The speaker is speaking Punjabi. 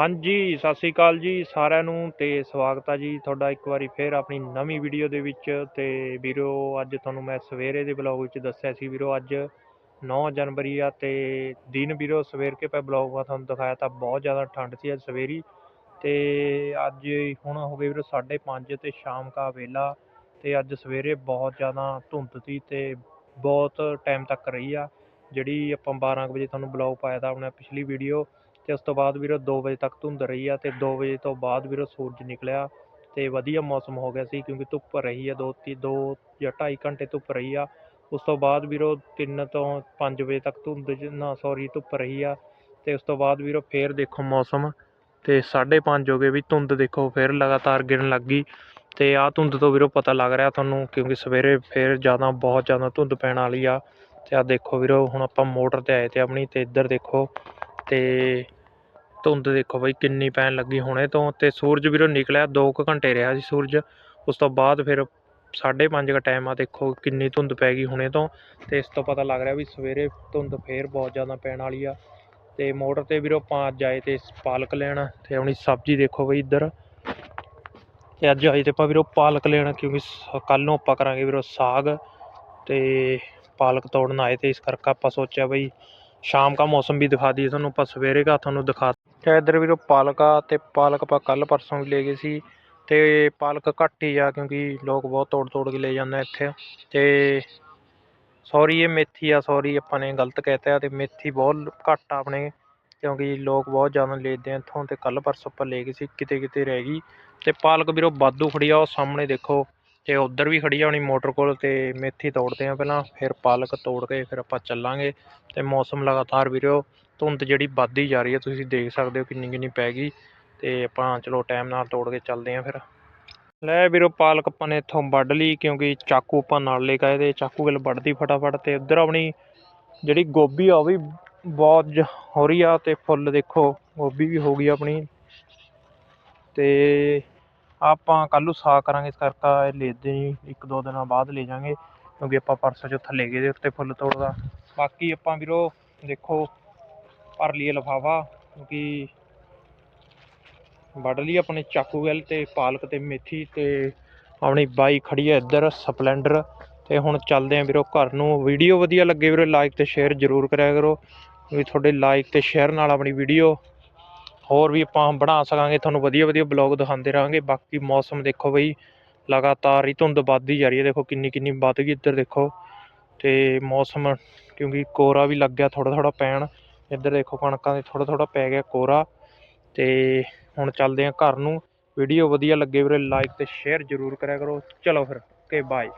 ਹਾਂਜੀ, ਸਤਿ ਸ੍ਰੀ ਅਕਾਲ ਜੀ ਸਾਰਿਆਂ ਨੂੰ ਤੇ ਸਵਾਗਤ ਆ ਜੀ ਤੁਹਾਡਾ ਇੱਕ ਵਾਰੀ ਫੇਰ ਆਪਣੀ ਨਵੀਂ ਵੀਡੀਓ ਦੇ ਵਿੱਚ ਤੇ ਵੀਰੋ ਅੱਜ ਤੁਹਾਨੂੰ ਮੈਂ ਸਵੇਰੇ ਦੇ ਬਲੌਗ ਵਿੱਚ ਦੱਸਿਆ ਸੀ ਵੀਰੋ ਅੱਜ 9 ਜਨਵਰੀ ਆ ਤੇ ਦਿਨ ਵੀਰੋ ਸਵੇਰ ਕੇ ਪੈ ਬਲੌਗ ਮੈਂ ਤੁਹਾਨੂੰ ਦਿਖਾਇਆ ਤਾਂ ਬਹੁਤ ਜ਼ਿਆਦਾ ਠੰਡ ਸੀ ਅੱਜ ਸਵੇਰੀ ਤੇ ਅੱਜ ਹੁਣ ਹੋ ਗਏ ਵੀਰੋ 5:30 ਤੇ ਸ਼ਾਮ ਕਾ ਵੇਲਾ ਤੇ ਅੱਜ ਸਵੇਰੇ ਬਹੁਤ ਜ਼ਿਆਦਾ ਧੁੰਦ ਸੀ ਤੇ ਬਹੁਤ ਟਾਈਮ ਤੱਕ ਰਹੀ ਆ, ਜਿਹੜੀ ਆਪਾਂ 12 ਕੁ ਵਜੇ ਤੁਹਾਨੂੰ ਬਲੌਗ ਪਾਇਆ ਤਾਂ ਆਪਣਾ ਪਿਛਲੀ ਵੀਡੀਓ ਤੇ ਉਸ ਤੋਂ ਬਾਅਦ ਵੀਰੋ 2 ਵਜੇ ਤੱਕ ਧੁੰਦ ਰਹੀ ਆ ਤੇ 2 ਵਜੇ ਤੋਂ ਬਾਅਦ ਵੀਰੋ ਸੂਰਜ ਨਿਕਲਿਆ ਤੇ ਵਧੀਆ ਮੌਸਮ ਹੋ ਗਿਆ ਸੀ ਕਿਉਂਕਿ ਧੁੱਪ ਰਹੀ ਆ, ਦੋ ਤੀ, ਦੋ ਜਾਂ 2.5 ਘੰਟੇ ਧੁੱਪ ਰਹੀ ਆ। ਉਸ ਤੋਂ ਬਾਅਦ ਵੀਰੋ 3 ਤੋਂ 5 ਵਜੇ ਤੱਕ ਧੁੰਦ 'ਚ- ਨਾ ਸੌਰੀ ਧੁੱਪ ਰਹੀ ਆ ਤੇ ਉਸ ਤੋਂ ਬਾਅਦ ਵੀਰੋ ਫੇਰ ਦੇਖੋ ਮੌਸਮ ਤੇ 5:30 ਹੋ ਗਏ ਵੀ ਧੁੰਦ ਦੇਖੋ ਫੇਰ ਲਗਾਤਾਰ ਗਿਰਨ ਲੱਗ ਗਈ ਤੇ ਆਹ ਧੁੰਦ ਤੋਂ ਵੀਰੋ ਪਤਾ ਲੱਗ ਰਿਹਾ ਤੁਹਾਨੂੰ ਕਿਉਂਕਿ ਸਵੇਰੇ ਫੇਰ ਜ਼ਿਆਦਾ, ਬਹੁਤ ਜ਼ਿਆਦਾ ਧੁੰਦ ਪੈਣ ਵਾਲੀ ਆ ਤੇ ਆ ਦੇਖੋ ਵੀਰੋ ਹੁਣ ਆਪਾਂ ਮੋਟਰ ਤੇ ਆਏ ਤੇ ਆਪਣੀ ਤੇ ਇੱਧਰ ਦੇਖੋ ਤੇ ਧੁੰਦ ਦੇਖੋ ਬਈ, ਕਿੰਨੀ ਪੈਣ ਲੱਗੀ ਹੁਣੇ ਤੋਂ ਤੇ ਸੂਰਜ ਵੀਰੋ ਨਿਕਲਿਆ 2 ਕੁ ਘੰਟੇ ਰਿਹਾ ਸੀ ਸੂਰਜ। ਉਸ ਤੋਂ ਬਾਅਦ ਫਿਰ 5:30 ਦਾ ਟਾਈਮ ਆ ਦੇਖੋ ਕਿੰਨੀ ਧੁੰਦ ਪੈ ਗਈ ਹੁਣੇ ਤੋਂ। ਤੇ ਇਸ ਤੋਂ ਪਤਾ ਲੱਗ ਰਿਹਾ ਵੀ ਸਵੇਰੇ ਧੁੰਦ ਫੇਰ ਬਹੁਤ ਜ਼ਿਆਦਾ ਪੈਣ ਵਾਲੀ ਆ। ਤੇ ਮੋਟਰ ਤੇ ਵੀਰੋ ਆਪਾਂ ਅੱਜ ਆਏ ਤੇ ਪਾਲਕ ਲੈਣ ਤੇ ਆਪਣੀ ਸਬਜ਼ੀ ਦੇਖੋ ਬਈ ਇੱਧਰ। ਤੇ ਅੱਜ ਆਏ ਤੇ ਆਪਾਂ ਵੀਰੋ ਪਾਲਕ ਲੈਣ ਕਿਉਂਕਿ ਕੱਲ ਨੂੰ ਆਪਾਂ ਕਰਾਂਗੇ ਵੀਰੋ ਸਾਗ। ਤੇ ਪਾਲਕ ਤੋੜਨ ਆਏ ਤੇ ਇਸ ਕਰਕੇ ਆਪਾਂ ਸੋਚਿਆ ਬਈ ਸ਼ਾਮ ਦਾ ਮੌਸਮ ਵੀ ਦਿਖਾ ਦਈਏ ਤੁਹਾਨੂੰ, ਆਪਾਂ ਸਵੇਰੇ ਦਾ ਤੁਹਾਨੂੰ ਦਿਖਾ ਤੇ ਇੱਧਰ ਵੀਰੋ ਪਾਲਕ ਆ ਤੇ ਪਾਲਕ ਆਪਾਂ ਕੱਲ ਪਰਸੋਂ ਵੀ ਲੈ ਗਏ ਸੀ ਤੇ ਪਾਲਕ ਘੱਟ ਹੀ ਆ ਕਿਉਂਕਿ ਲੋਕ ਬਹੁਤ ਤੋੜ ਤੋੜ ਕੇ ਲੈ ਜਾਂਦੇ ਇੱਥੇ। ਤੇ ਸੌਰੀ ਇਹ ਮੇਥੀ ਆ ਸੌਰੀ ਆਪਾਂ ਨੇ ਗਲਤ ਕਹਿਤਾ ਤੇ ਮੇਥੀ ਬਹੁਤ ਘੱਟ ਆ ਆਪਣੇ, ਕਿਉਂਕਿ ਲੋਕ ਬਹੁਤ ਜ਼ਿਆਦਾ ਲੈਂਦੇ ਆ ਇੱਥੋਂ ਤੇ ਕੱਲ ਪਰਸੋਂ ਆਪਾਂ ਲੈ ਗਏ ਸੀ, ਕਿਤੇ ਕਿਤੇ ਰਹਿ ਗਈ। ਤੇ ਪਾਲਕ ਵੀਰੋ ਵਾਧੂ ਖੜੀ ਆ ਉਹ ਸਾਹਮਣੇ ਦੇਖੋ। ਤੇ ਉਧਰ ਵੀ ਖੜੀ ਆ ਆਪਣੀ ਮੋਟਰ ਕੋਲ ਤੇ ਮੇਥੀ ਤੋੜਦੇ ਆ ਪਹਿਲਾਂ, ਫਿਰ ਪਾਲਕ ਤੋੜ ਕੇ ਫਿਰ ਆਪਾਂ ਚੱਲਾਂਗੇ ਤੇ ਮੌਸਮ ਲਗਾਤਾਰ ਵੀਰੋ ਧੁੰਦ ਜਿਹੜੀ ਵੱਧਦੀ ਜਾ ਰਹੀ ਹੈ ਤੁਸੀਂ ਦੇਖ ਸਕਦੇ ਹੋ ਕਿੰਨੀ ਕਿੰਨੀ ਪੈ ਗਈ ਤੇ ਆਪਾਂ ਚਲੋ ਟਾਈਮ ਨਾਲ ਤੋੜ ਕੇ ਚੱਲਦੇ ਆ ਫਿਰ। ਲੈ ਵੀਰੋ ਪਾਲਕ ਆਪਾਂ ਨੇ ਇੱਥੋਂ ਵੱਢ ਲਈ ਕਿਉਂਕਿ ਚਾਕੂ ਆਪਾਂ ਨਾਲ ਲੈ ਕੇ ਆਏ ਤੇ ਚਾਕੂ ਗਿਲ ਵੱਢਦੀ ਫਟਾਫਟ ਤੇ ਉੱਧਰ ਆਪਣੀ ਜਿਹੜੀ ਗੋਭੀ ਆ ਉਹ ਵੀ ਬਹੁਤ ਜ- ਹੋ ਰਹੀ ਆ ਤੇ ਫੁੱਲ ਦੇਖੋ ਗੋਭੀ ਵੀ ਹੋ ਗਈ ਆਪਣੀ ਤੇ ਆਪਾਂ ਕੱਲ੍ਹ ਨੂੰ ਸਾਗ ਕਰਾਂਗੇ, ਇਸ ਕਰਕੇ ਇਹ ਲੈਦੇ ਨਹੀਂ, ਇੱਕ ਦੋ ਦਿਨਾਂ ਬਾਅਦ ਲੈ ਜਾਾਂਗੇ, ਕਿਉਂਕਿ ਆਪਾਂ ਪਰਸੋਂ ਚੌਥਾ ਲੈ ਗਏ ਦੇ ਉੱਤੇ ਫੁੱਲ ਤੋੜਦਾ। ਬਾਕੀ ਆਪਾਂ ਵੀਰੋ, ਦੇਖੋ ਭਰ ਲਈਏ ਲਿਫਾਫਾ, ਕਿਉਂਕਿ ਵੱਢ ਲਈ ਆਪਣੇ ਚਾਕੂ ਗੱਲ ਤੇ ਪਾਲਕ ਤੇ ਮੇਥੀ ਤੇ ਆਪਣੀ ਬਾਈ ਖੜੀ ਹੈ ਇੱਧਰ, ਸਪਲੈਂਡਰ। ਤੇ ਹੁਣ ਚੱਲਦੇ ਆਂ ਵੀਰੋ ਘਰ ਨੂੰ। ਵੀਡੀਓ ਵਧੀਆ ਲੱਗੇ ਵੀਰੋ ਲਾਈਕ ਤੇ ਸ਼ੇਅਰ ਜ਼ਰੂਰ ਕਰਿਆ ਕਰੋ। ਵੀ ਤੁਹਾਡੇ ਲਾਈਕ ਤੇ ਸ਼ੇਅਰ ਨਾਲ ਆਪਣੀ ਵੀਡੀਓ ਹੋਰ ਵੀ ਆਪਾਂ ਬਣਾ ਸਕਾਂਗੇ, ਤੁਹਾਨੂੰ ਵਧੀਆ ਵਧੀਆ ਬਲੌਗ ਦਿਖਾਉਂਦੇ ਰਹਾਂਗੇ। ਬਾਕੀ ਮੌਸਮ ਦੇਖੋ ਬਈ, ਲਗਾਤਾਰ ਹੀ ਧੁੰਦ ਵੱਧਦੀ ਜਾ ਰਹੀ ਹੈ। ਦੇਖੋ ਕਿੰਨੀ ਕਿੰਨੀ ਵੱਧ ਗਈ ਇੱਧਰ ਦੇਖੋ। ਤੇ ਮੌਸਮ, ਕਿਉਂਕਿ ਕੋਰਾ ਵੀ ਲੱਗ ਗਿਆ ਥੋੜਾ ਥੋੜਾ ਪੈਣ। ਇੱਧਰ ਦੇਖੋ ਕਣਕਾਂ ਦੇ ਥੋੜਾ ਥੋੜਾ ਪੈ ਗਿਆ ਕੋਰਾ ਤੇ ਹੁਣ ਚੱਲਦੇ ਆਂ ਘਰ ਨੂੰ। ਵੀਡੀਓ ਵਧੀਆ ਲੱਗੇ ਵੀਰੇ ਲਾਈਕ ਤੇ ਸ਼ੇਅਰ ਜ਼ਰੂਰ ਕਰਿਆ ਕਰੋ। ਚਲੋ ਫਿਰ ਓਕੇ ਬਾਏ